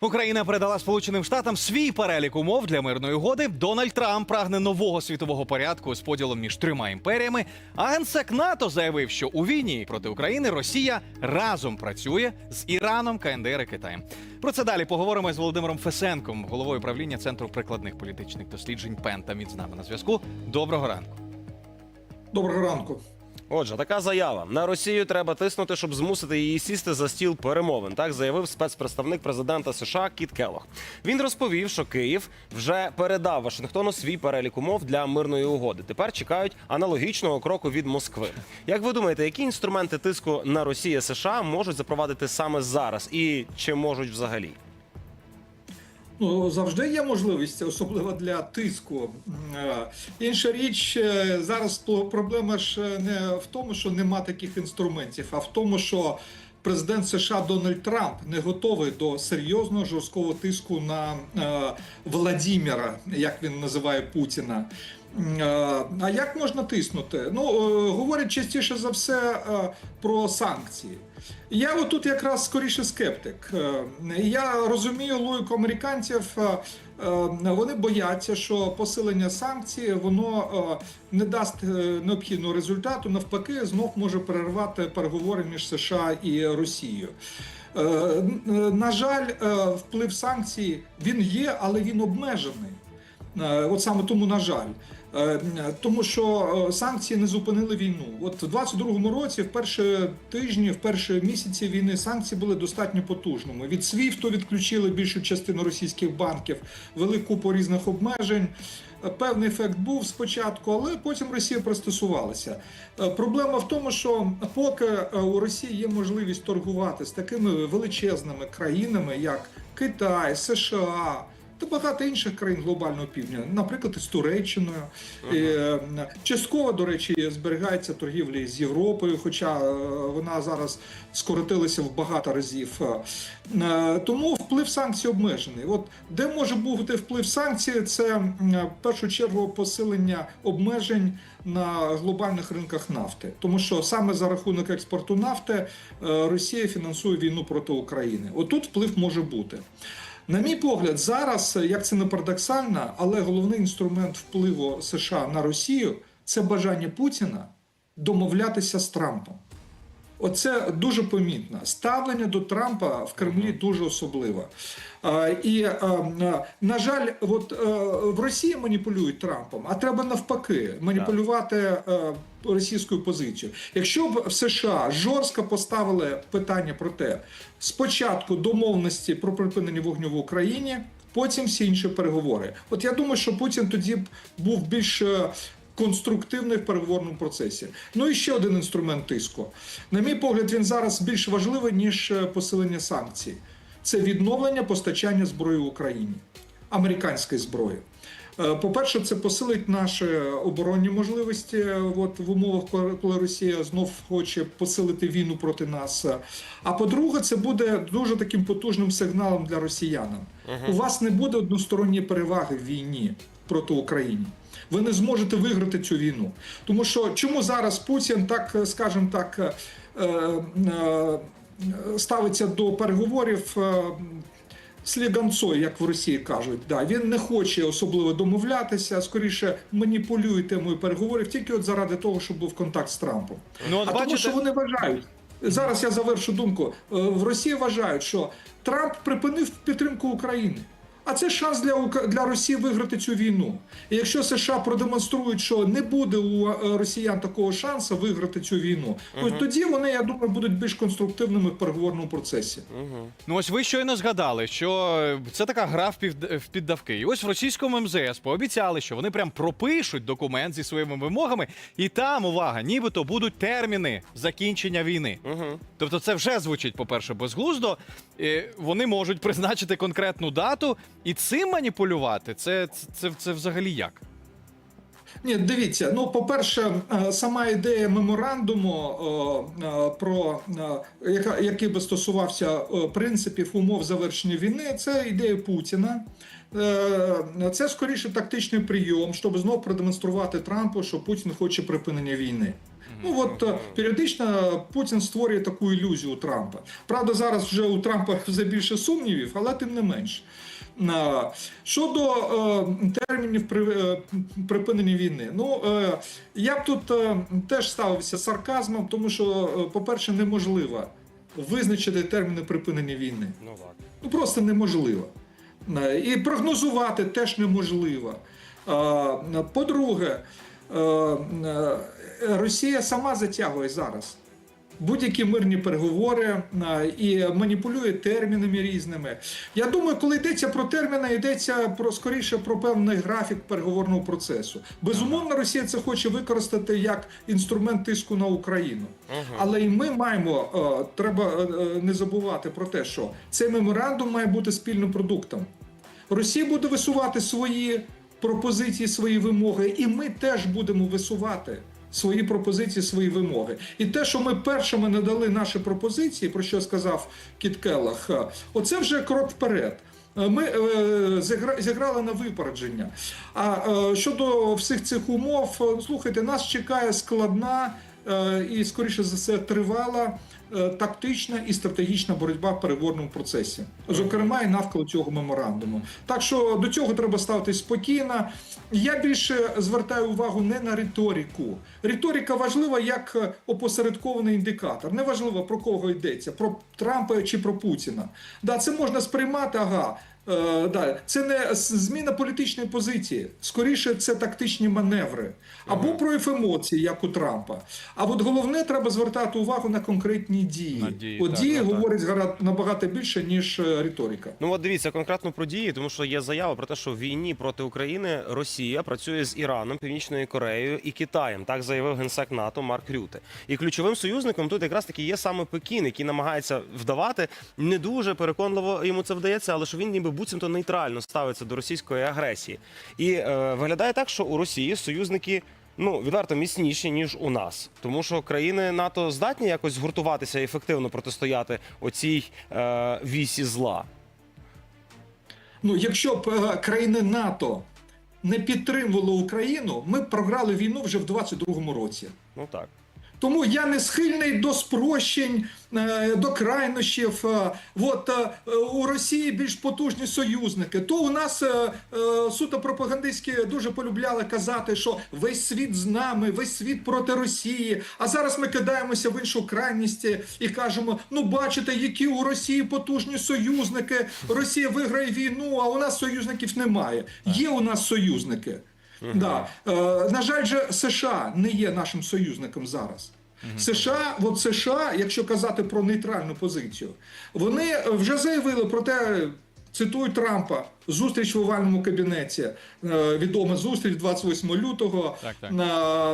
Україна передала Сполученим Штатам свій перелік умов для мирної угоди. Дональд Трамп прагне нового світового порядку з поділом між трьома імперіями. А генсек НАТО заявив, що у війні проти України Росія разом працює з Іраном, КНДР і Китаєм. Про це далі поговоримо з Володимиром Фесенком, головою правління Центру прикладних політичних досліджень Пентамід з нами на зв'язку. Доброго ранку. Доброго ранку. Отже, така заява на Росію треба тиснути, щоб змусити її сісти за стіл перемовин. Так заявив спецпредставник президента США Кіт Келлог. Він розповів, що Київ вже передав Вашингтону свій перелік умов для мирної угоди. Тепер чекають аналогічного кроку від Москви. Як ви думаєте, які інструменти тиску на Росію США можуть запровадити саме зараз, і чи можуть взагалі? Ну завжди є можливість, особливо для тиску. Е, Інша річ е, зараз проблема ж е, не в тому, що нема таких інструментів, а в тому, що президент США Дональд Трамп не готовий до серйозного жорсткого тиску на Владіміра, як він називає Путіна. А як можна тиснути? Ну е, говорять частіше за все е, про санкції. Я отут якраз скоріше скептик. Е, Я розумію логіку американців. Вони бояться, що посилення санкцій воно не дасть необхідного результату. Навпаки, знов може перервати переговори між США і Росією. На жаль, вплив санкцій він є, але він обмежений. От саме тому, на жаль. Е, Тому що е, санкції не зупинили війну. От в 22-му році, в перші тижні, в перші місяці війни санкції були достатньо потужними. Від СВІФТу відключили більшу частину російських банків, вели купу різних обмежень. Е, Певний ефект був спочатку, але потім Росія пристосувалася. Проблема в тому, що поки у Росії є можливість торгувати з такими величезними країнами, як Китай, США. Та багато інших країн глобального півдня, наприклад, із Туреччиною. І, е, частково, до речі, зберігається торгівля з Європою, хоча е, вона зараз скоротилася в багато разів. Е, Тому вплив санкцій обмежений. От де може бути вплив санкцій, це в першу чергу посилення обмежень на глобальних ринках нафти, тому що саме за рахунок експорту нафти е, Росія фінансує війну проти України. Отут вплив може бути. На мій погляд, зараз, як це не парадоксально, але головний інструмент впливу США на Росію це бажання Путіна домовлятися з Трампом. Оце дуже помітно. Ставлення до Трампа в Кремлі дуже особливе. І, на жаль, от е, в Росії маніпулюють Трампом, а треба навпаки маніпулювати е, російською позицією. Якщо б в США жорстко поставили питання про те, спочатку домовленості про припинення вогню в Україні, потім всі інші переговори. От я думаю, що Путін тоді б був більш е, конструктивний в переговорному процесі. Ну і ще один інструмент тиску. На мій погляд, він зараз більш важливий ніж е, посилення санкцій. Це відновлення постачання зброї в Україні, американської зброї. Е, По-перше, це посилить наші оборонні можливості е, от, в умовах, коли- Росія знов хоче посилити війну проти нас. А по-друге, це буде дуже таким потужним сигналом для росіян. У вас не буде односторонньої переваги в війні проти України. Ви не зможете виграти цю війну. Тому що чому зараз Путін так, е, скажімо так, е, е, ставиться до переговорів сліганцой, як в Росії кажуть. Да, він не хоче особливо домовлятися, скоріше маніпулює темою переговорів тільки от заради того, щоб був контакт з Трампом. Ну, от а бачите- тому, що вони вважають. Зараз я завершу думку. В Росії вважають, що Трамп припинив підтримку України. А це шанс для для Росії виграти цю війну. І якщо США продемонструють, що не буде у е, росіян такого шансу виграти цю війну, то тоді вони, я думаю, будуть більш конструктивними в переговорному процесі. Ну ось ви щойно згадали, що е, це така гра в пів- в піддавки. І ось в російському МЗС пообіцяли, що вони прям пропишуть документ зі своїми вимогами, і там увага, нібито будуть терміни закінчення війни. Тобто, це вже звучить, по-перше, безглуздо. Е, Вони можуть призначити конкретну дату і цим маніпулювати. Це, це, це, це взагалі як? Ні, дивіться. Ну, по-перше, е, сама ідея меморандуму, е, е, про яка який би стосувався принципів умов завершення війни, це ідея Путіна. Це скоріше тактичний прийом, щоб знову продемонструвати Трампу, що Путін хоче припинення війни. Ну от періодично Путін створює таку ілюзію у Трампа. Правда, зараз вже у Трампа все більше сумнівів, але тим не менш. Щодо е, термінів е, припинення війни, ну е, я б тут теж ставився сарказмом, тому що, по-перше, неможливо визначити терміни припинення війни. Ну. Ну просто неможливо. І прогнозувати теж неможливо. По-друге, Росія сама затягує зараз. Будь-які мирні переговори і маніпулює термінами різними. Я думаю, коли йдеться про терміни, йдеться про скоріше про певний графік переговорного процесу. Безумовно, Росія це хоче використати як інструмент тиску на Україну. Але і ми маємо е, треба е, е, не забувати про те, що цей меморандум має бути спільним продуктом. Росія буде висувати свої пропозиції, свої вимоги, і ми теж будемо висувати свої пропозиції, свої вимоги. І те, що ми першими надали наші пропозиції, про що сказав Кіт Келлах, е, оце вже крок вперед. Е, Ми е, зіграли на випередження. А е, щодо всіх цих умов, е, слухайте, нас чекає складна е, і, скоріше за все, тривала тактична і стратегічна боротьба в переговорному процесі, зокрема і навколо цього меморандуму. Так що до цього треба ставитись спокійно. Я більше звертаю увагу не на риторику. Риторика важлива як е, опосередкований індикатор. Неважливо про кого йдеться, про Трампа чи про Путіна. Да, це можна сприймати, ага. Е, да, це не зміна політичної позиції, скоріше це тактичні маневри або прояв емоцій, як у Трампа. А от головне треба звертати увагу на конкретні дії. На дії, от так, дії так, так. говорять гара- набагато більше ніж е, риторика. Ну от дивіться конкретно про дії, тому що є заява про те, що в війні проти України Росія працює з Іраном, Північною Кореєю і Китаєм. Так заявив генсек НАТО Марк Рюте. І ключовим союзником тут якраз таки є саме Пекін, який намагається вдавати не дуже переконливо йому це вдається, але що він ніби буцімто нейтрально ставиться до російської агресії. І е, виглядає так, що у Росії союзники. Ну, відверто міцніші, ніж у нас, тому що країни НАТО здатні якось згуртуватися і ефективно протистояти оцій е, вісі зла. Ну, якщо б е, країни НАТО не підтримували Україну, ми б програли війну вже в 22-му році. Ну так. Тому я не схильний до спрощень, е, до крайнощів. Е, От е, у Росії більш потужні союзники. То у нас суто пропагандистські дуже полюбляли казати, що весь світ з нами, весь світ проти Росії. А зараз ми кидаємося в іншу крайність і кажемо: ну бачите, які у Росії потужні союзники. Росія виграє війну, а у нас союзників немає. Є у нас союзники. Да. Е, на жаль, же США не є нашим союзником зараз. США, от США, якщо казати про нейтральну позицію, вони е, вже заявили про те, цитую Трампа, зустріч в овальному кабінеті, е, відома зустріч 28 лютого. Так, так. На,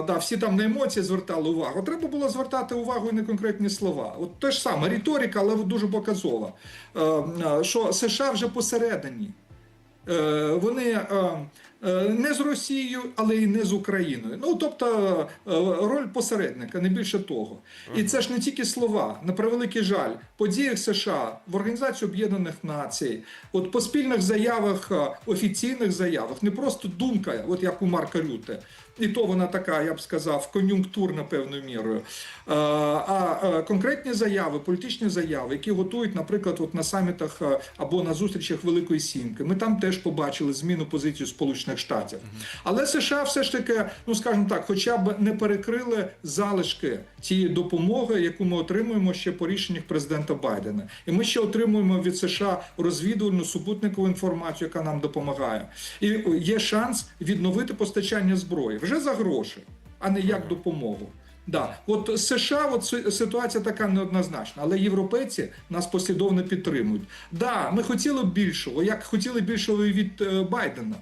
да, всі там на емоції звертали увагу. Треба було звертати увагу і на конкретні слова. От те ж саме, риторика, але дуже показова. Е, е, що США вже посередині. Е, Вони е, е, не з Росією, але і не з Україною. Ну тобто е, роль посередника, не більше того. І це ж не тільки слова. На превеликий жаль, по діях США в Організації Об'єднаних Націй, от по спільних заявах, е, офіційних заявах, не просто думка, от як у Марка Рюте. І то вона така, я б сказав, кон'юнктурна певною мірою. Е, А е, конкретні заяви, політичні заяви, які готують, наприклад, от на самітах е, або на зустрічах Великої Сімки, ми там теж побачили зміну позиції Сполучених Штатів. Але США все ж таки, ну скажімо так, хоча б не перекрили залишки тієї допомоги, яку ми отримуємо ще по рішеннях президента Байдена. І ми ще отримуємо від США розвідувальну супутникову інформацію, яка нам допомагає. І є шанс відновити постачання зброї вже за гроші, а не як допомогу. Да, от США, от ситуація така неоднозначна, але європейці нас послідовно підтримують. Да, ми хотіли б більшого, як хотіли більшого і від е, Байдена.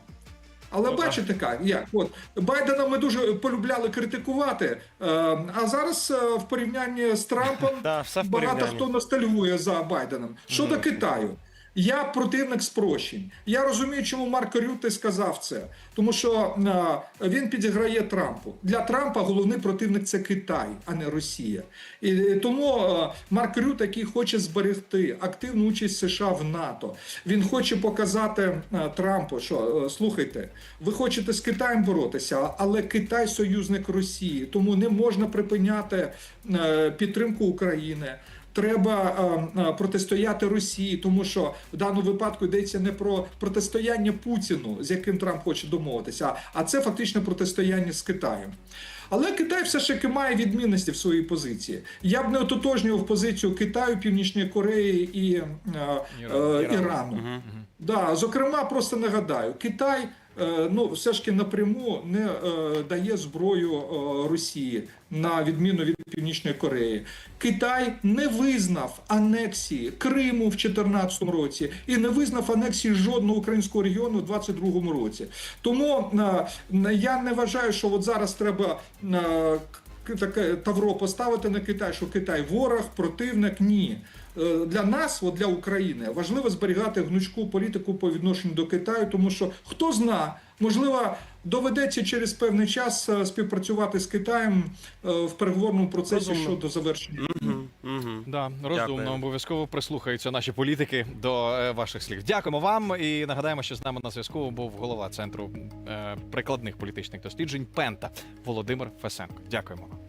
Але бачите, як, як от Байдена ми дуже полюбляли критикувати. Е, а зараз е, в порівнянні з Трампом багато хто ностальгує за Байденом. Щодо Китаю. Я противник спрощень. Я розумію, чому Марко Рюте сказав це, тому що е, він підіграє Трампу. Для Трампа головний противник це Китай, а не Росія. І е, тому е, Марк Рют, який хоче зберегти активну участь США в НАТО, він хоче показати е, Трампу, що е, слухайте, ви хочете з Китаєм боротися, але Китай союзник Росії, тому не можна припиняти е, підтримку України. Треба е, е, протистояти Росії, тому що в даному випадку йдеться не про протистояння Путіну, з яким Трамп хоче домовитися, а це фактично протистояння з Китаєм. Але Китай все ж таки має відмінності в своїй позиції. Я б не ототожнював позицію Китаю, Північної Кореї і е, е, Іран. Ірану. Да, зокрема, просто нагадаю, Китай ну все ж таки напряму не е, дає зброю е, Росії на відміну від Північної Кореї. Китай не визнав анексії Криму в 2014 році і не визнав анексії жодного українського регіону в 2022 році. Тому е, я не вважаю, що от зараз треба. е, таке тавро поставити на Китай, що Китай ворог, противник. Ні. Е, Для нас, от для України, важливо зберігати гнучку політику по відношенню до Китаю, тому що хто зна, можливо, доведеться через певний час е, співпрацювати з Китаєм е, в переговорному процесі Розумно. щодо завершення. Мгм, мгм. Да, розумно, Дякую. обов'язково прислухаються наші політики до ваших слів. Дякуємо вам і нагадаємо, що з нами на зв'язку був голова центру прикладних політичних досліджень Пента Володимир Фесенко. Дякуємо вам.